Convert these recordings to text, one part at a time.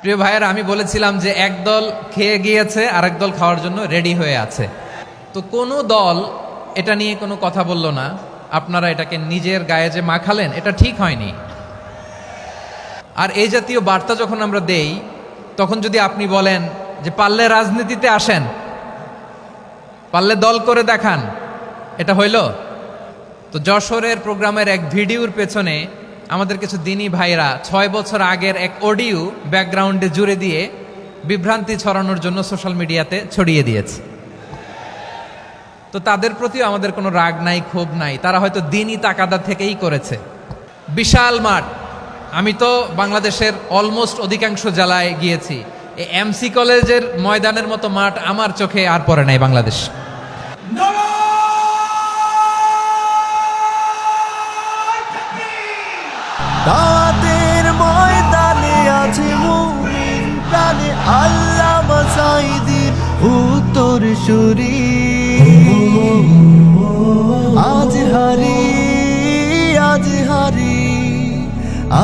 প্রিয় ভাইয়েরা, আমি বলেছিলাম যে এক দল খেয়ে গিয়েছে আর এক দল খাওয়ার জন্য রেডি হয়ে আছে। তো কোনো দল এটা নিয়ে কোনো কথা বলল না। আপনারা এটাকে নিজের গায়ে যে মাখালেন, এটা ঠিক হয়নি। আর এই জাতীয় বার্তা যখন আমরা দেই, তখন যদি আপনি বলেন যে পারলে রাজনীতিতে আসেন, পারলে দল করে দেখান, এটা হইল? তো যশোরের প্রোগ্রামের এক ভিডিওর পেছনে আমাদের কিছু দিনী ভাইরা ছয় বছর আগের এক অডিও ব্যাকগ্রাউন্ডে জুড়ে দিয়ে বিভ্রান্তি ছড়ানোর জন্য সোশ্যাল মিডিয়াতে ছড়িয়ে দিয়েছে। তো তাদের প্রতিও আমাদের কোনো রাগ নাই, ক্ষোভ নাই। তারা হয়তো দিনই তাকাদা থেকেই করেছে। বিশাল মাঠ। আমি তো বাংলাদেশের অলমোস্ট অধিকাংশ জেলায় গিয়েছি। এমসি কলেজের ময়দানের মতো মাঠ আমার চোখে আর পড়ে নাই বাংলাদেশ। সুরি। আজ হারি আজ হারি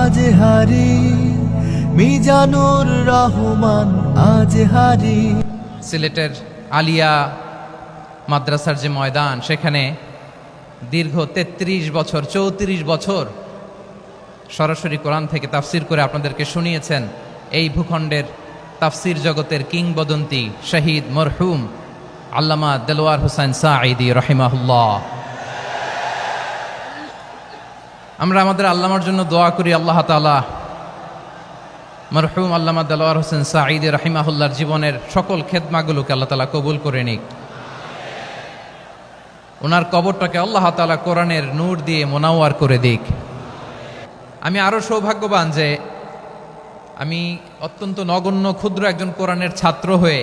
আজ হারি, মিজানুর রহমান, আজ হারি। সিলেটের আলিয়া মাদ্রাসার যে ময়দান, সেখানে দীর্ঘ ৩৩ বছর, চৌত্রিশ বছর সরাসরি কোরআন থেকে তাফসির করে আপনাদেরকে শুনিয়েছেন। এই ভূখণ্ডের তাফসির জগতের কিংবদন্তি শহীদ মরহুম আল্লামা দেলোয়ার হুসাইন সাঈদি রহিমাহুল্লাহ। আমরা আমাদের আল্লামার জন্য দোয়া করি, আল্লাহ তাআলা মরহুম আল্লামা দেলোয়ার হোসেন সাঈদ রাহিমাহুল্লার জীবনের সকল খেদমাগুলোকে আল্লাহ তালা কবুল করে নিক। ওনার কবরটাকে আল্লাহ তালা কোরআনের নূর দিয়ে মোনাওয়ার করে দিক। আমি আরও সৌভাগ্যবান যে আমি অত্যন্ত নগণ্য, ক্ষুদ্র একজন কোরআনের ছাত্র হয়ে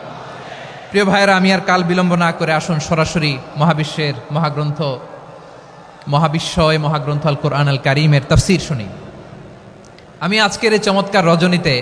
প্রিয় ভাইয়েরা, আমি আর কাল বিলম্ব না করে আসুন সরাসরি মহাবিশ্বের মহাগ্রন্থ, মহাবিশ্বয় মহাগ্রন্থ আল কোরআন আল কারিমের তাফসির শুনি। আমি আজকের এই চমৎকার রজনীতে